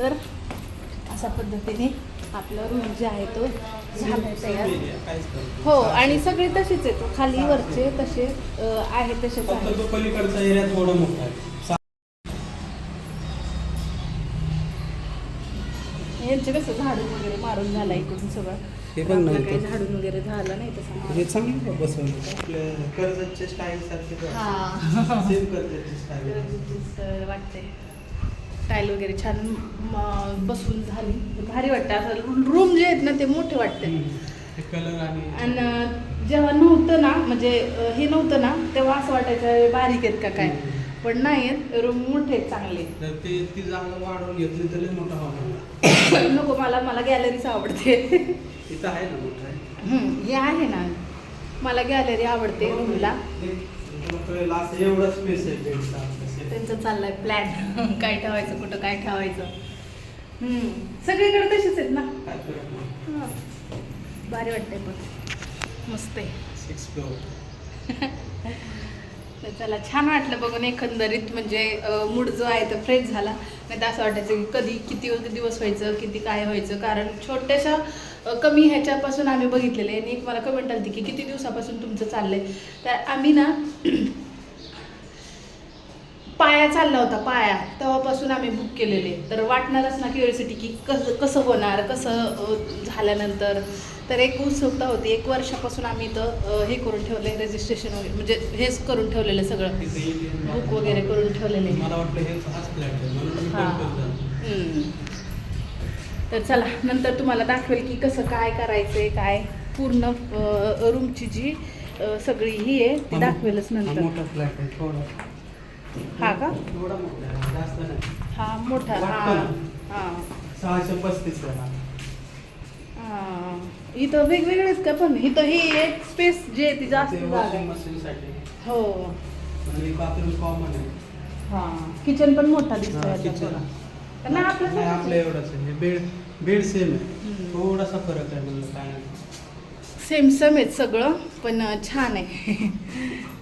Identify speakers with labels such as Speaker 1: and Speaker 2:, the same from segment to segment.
Speaker 1: तर अशा पद्धतीने आपला रूम जे आहे तो झाला तयार. हो आणि सगळे तसेच आहेत. खाली वरचे तसे आहे तसेच
Speaker 2: फक्त
Speaker 1: आहे
Speaker 2: तो पलीकडचा एरिया थोडा मोठा आहे. सा-
Speaker 1: यांचे कसं झाडून वगैरे मारून झाला इकडून सगळं?
Speaker 2: हे
Speaker 1: तर
Speaker 2: बघ ना
Speaker 1: आपलं काही
Speaker 2: इथं.
Speaker 1: झाडून वगैरे झालं नाही तसं
Speaker 2: हे चांगलं बसवलं? आपल्या कर्जतच्या स्टाईल सारखे
Speaker 1: हा.
Speaker 2: सेम कर्जतची स्टाईल
Speaker 1: वाटते टाईल वगैरे छान बसून झाली. भारी वाटतं असं. रूम जे आहेत ना ते मोठे वाटते.
Speaker 2: आणि
Speaker 1: जेव्हा नव्हतं ना म्हणजे हे नव्हतं ना तेव्हा असं वाटायचं बारीक आहेत का काय? पण नाही आहेत रूम मोठे आहेत चांगले. नको मला मला गॅलरीच आवडते. हे आहे ना. मला गॅलरी आवडते रूमला
Speaker 2: एवढा स्पेस आहे set.
Speaker 1: त्यांचं चाललंय प्लॅन काय ठेवायचं कुठं काय ठेवायचं. हम्म, सगळीकडे तसेच आहेत ना? हा. भारी वाटतंय पण. मस्त आहे. तर चला छान वाटलं बघून एकंदरीत. म्हणजे मूड जो आहे तो फ्रेश झाला. नाही तर असं वाटायचं की कधी किती दिवस व्हायचं किती काय व्हायचं. कारण छोट्याशा कमी ह्याच्यापासून आम्ही बघितलेले आणि एक मला कमेंट आली की किती दिवसापासून तुमचं चाललंय. तर आम्ही ना पाया चालला होता पाया. तेव्हापासून आम्ही बुक केलेले. तर वाटणारच ना क्युरियोसिटी की कसं कसं होणार कसं झाल्यानंतर. तर एक उत्सुकता होती. एक वर्षापासून आम्ही इथं हे करून ठेवलं रजिस्ट्रेशन वगैरे. म्हणजे हेच करून ठेवलेलं सगळं. बुक वगैरे करून ठेवलेले.
Speaker 2: मला वाटलं हे आहे.
Speaker 1: तर चला नंतर तुम्हाला दाखवेल की कसं काय करायचंय काय पूर्ण रूमची जी सगळी ही आहे ती दाखवेलच नंतर
Speaker 2: मोठा फ्लॅट आहे थोडा
Speaker 1: हा का?
Speaker 2: थोडा मोठा आहे जास्त नाही.
Speaker 1: हा मोठा. हा हा.
Speaker 2: सहाशे पस्तीस हा.
Speaker 1: हा. इथं वेगवेगळे आहेत का पण? इथं ही एक स्पेस जी आहे ती जास्त
Speaker 2: ते
Speaker 1: जागा
Speaker 2: वॉशिंग
Speaker 1: आहे.
Speaker 2: मशीनसाठी
Speaker 1: हो.
Speaker 2: आणि बाथरूम कॉमन आहे.
Speaker 1: हा. किचन पण मोठा
Speaker 2: हा,
Speaker 1: दिसतोय आता
Speaker 2: kitchen.
Speaker 1: थोडा. तर नाही आपलं
Speaker 2: नाही आपलं एवढंच आहे. बेड बेड सेम आहे.
Speaker 1: हम्म.
Speaker 2: थोडासा फरक आहे म्हणलं काय नाही.
Speaker 1: सेम सेम आहेत सगळं पण छान आहे.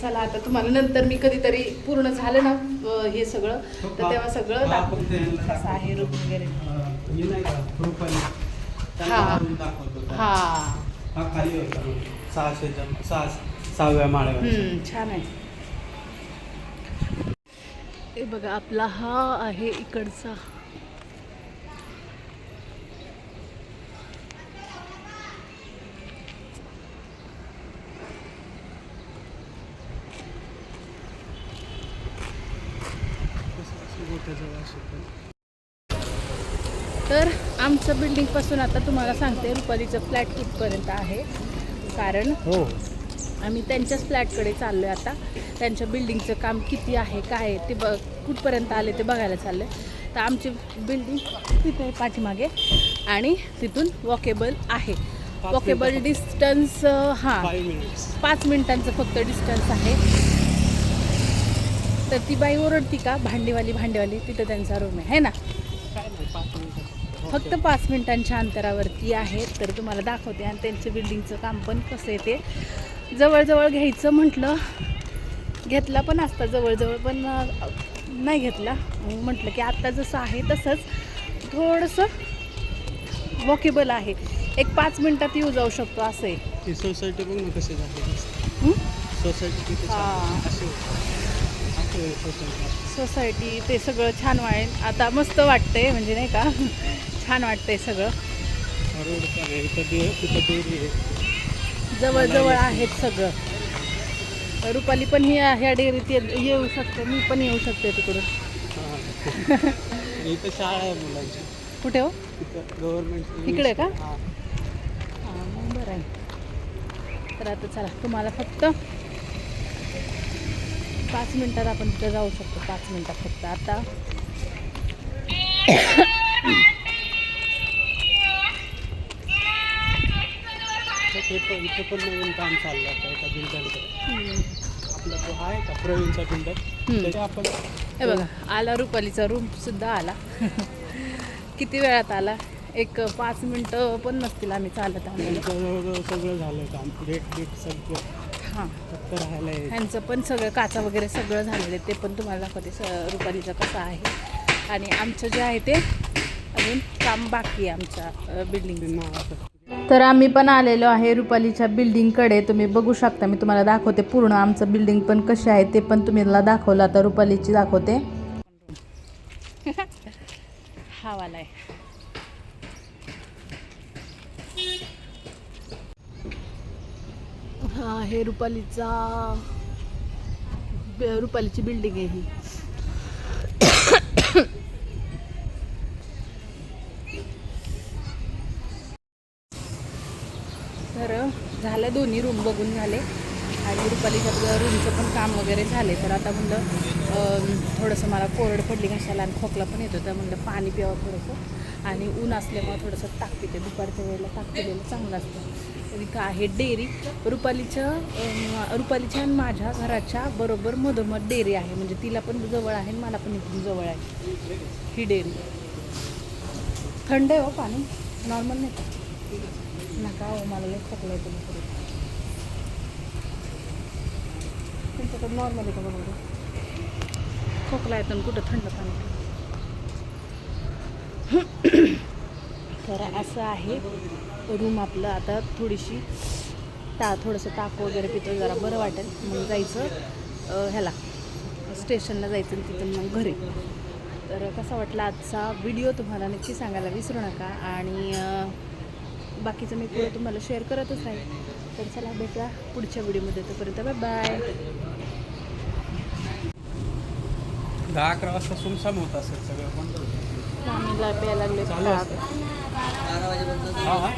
Speaker 1: चला आता तुम्हाला नंतर मी कधीतरी पूर्ण झालं ना अं, हे सगळं तर तेव्हा सगळं
Speaker 2: यांना
Speaker 1: कसं आहे रूम वगैरे.
Speaker 2: हा, हे. खाली होता. सहाशेच्या सहा सहाव्या माळ्यावर.
Speaker 1: हम्म, छान आहे. हे बघा आपला हा आहे इकडचा. तर आमचं बिल्डिंगपासून आता तुम्हाला सांगते रुपालीचं फ्लॅट कुठपर्यंत आहे. कारण
Speaker 2: हो.
Speaker 1: आम्ही त्यांच्याच फ्लॅटकडे चाललो आहे आता. त्यांच्या बिल्डिंगचं काम किती आहे काय आहे ते ब कुठपर्यंत आले ते बघायला चाललं आहे तर आमची बिल्डिंग तिथे आहे पाठीमागे आणि तिथून वॉकेबल आहे. वॉकेबल. डिस्टन्स हां. पाच मिनिटांचं फक्त डिस्टन्स आहे. तर ती बाई ओरडती का? भांडीवाली भांडीवाली तिथं त्यांचा रूम आहे. है ना? फक्त पाच मिनिटांच्या अंतरावरती आहे. तर तुम्हाला दाखवते. आणि त्यांचं बिल्डिंगचं काम पण कसं आहे ते. जवळजवळ घ्यायचं म्हटलं घेतला पण असता. जवळजवळ पण नाही घेतला. म्हटलं की आत्ता जसं आहे तसंच थोडंसं वॉकेबल आहे. एक पाच मिनिटात येऊ जाऊ शकतो असं आहे.
Speaker 2: सोसायटी ना कशी
Speaker 1: हं?
Speaker 2: सोसायटी
Speaker 1: हा.
Speaker 2: सोसायटी
Speaker 1: ते सगळं छान वाटेल आता मस्त वाटतंय म्हणजे नाही का? छान वाटतंय सगळं.
Speaker 2: आहे
Speaker 1: जवळजवळ आहेत सगळं. रुपाली पण ही ह्या डेअरीत येऊ शकते मी पण येऊ शकते तिकडून.
Speaker 2: शाळा आहे मुलांची.
Speaker 1: कुठे हो?
Speaker 2: गव्हर्नमेंट
Speaker 1: इकडे का? हां. बरं आहे. तर आता चला तुम्हाला फक्त पाच मिनिटात आपण तिथं जाऊ शकतो. पाच मिनिटात फक्त. आता
Speaker 2: पण इथं पण नवीन काम चाललं आता एका बिल्डरचं
Speaker 1: हम्म.
Speaker 2: आपला तो आहे का? प्रवीणचा बिल्डर
Speaker 1: हम्म.
Speaker 2: त्याचे आपण
Speaker 1: हे बघा आला रुपालीचा रूम सुद्धा आला. किती वेळात आला? एक पाच मिनटं पण नसतील आम्ही चालत
Speaker 2: जवळजवळ सगळं झालं काम. डेट डेट सगळं.
Speaker 1: हां.
Speaker 2: फक्त राहायला यायचं.
Speaker 1: ह्यांचं पण सगळं काचा वगैरे सगळं झालेलं आहे ते पण तुम्हाला दाखवते. स रुपालीचं कसं आहे. आणि आमचं जे आहे ते अजून काम बाकी आहे आमच्या बिल्डिंग तर आम्ही पण आलेलो आहे रुपालीच्या बिल्डिंगकडे तुम्ही बघू शकता मी तुम्हाला दाखवते पूर्ण आमचं बिल्डिंग पण कसे आहे ते पण तुम्ही मला दाखवलं. आता रुपालीची दाखवते. हा वाला आहे. हे रुपालीचा रुपालीची बिल्डिंग आहे ही. तर झालं दोन्ही रूम बघून झाले. आणि रुपालीच्या रूमचं पण काम वगैरे झाले. तर आता म्हणलं थोडंसं मला कोरड पडली घशाला आणि खोकला पण येतो. तर म्हणलं पाणी प्यावं थोडंसं. आणि ऊन असल्यामुळं थोडंसं ताक पिते. दुपारच्या वेळेला ताक पिलेलं चांगलं असतं. तरी आहे डेअरी. रुपालीच्या रुपालीच्या आणि माझ्या घराच्या बरोबर मधोमध डेअरी आहे. म्हणजे तिला पण जवळ आहे आणि मला पण इथून जवळ आहे. ही डेअरी. थंड आहे हो पाणी. नॉर्मल नाही का? नका हो मला लई खोकला येतो तुम्ही परत. तुमच्याकडे नॉर्मल आहे का बरोबर? खोकला येतो आणि कुठं थंड पाणी? तर असं आहे. रूम आपलं आता थोडीशी ता थोडंसं ताक वगैरे पितो जरा बरं वाटेल. मग जायचं ह्याला. स्टेशनला जायचं तिथून मग घरी. तर कसा वाटला आजचा व्हिडिओ? तुम्हाला नक्की सांगायला विसरू नका. आणि बाकीचं मी पुढे तुम्हाला शेअर करतच राहील. तर चला भेटा पुढच्या व्हिडिओमध्ये. तोपर्यंत बाय बाय
Speaker 2: दहा अकरा वाजता सुमसाम होत असेल सगळं. होतं
Speaker 1: आम्हीला प्यायला लागले
Speaker 2: हा हा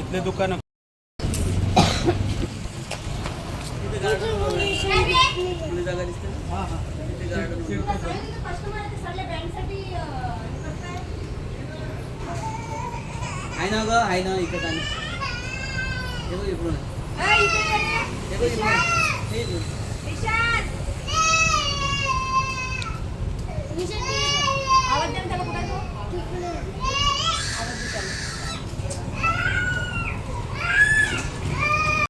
Speaker 2: इथले दुकानं
Speaker 3: आहे ना ग आहे ना इकडे इकडून आवाज द्या त्याला
Speaker 4: कुठे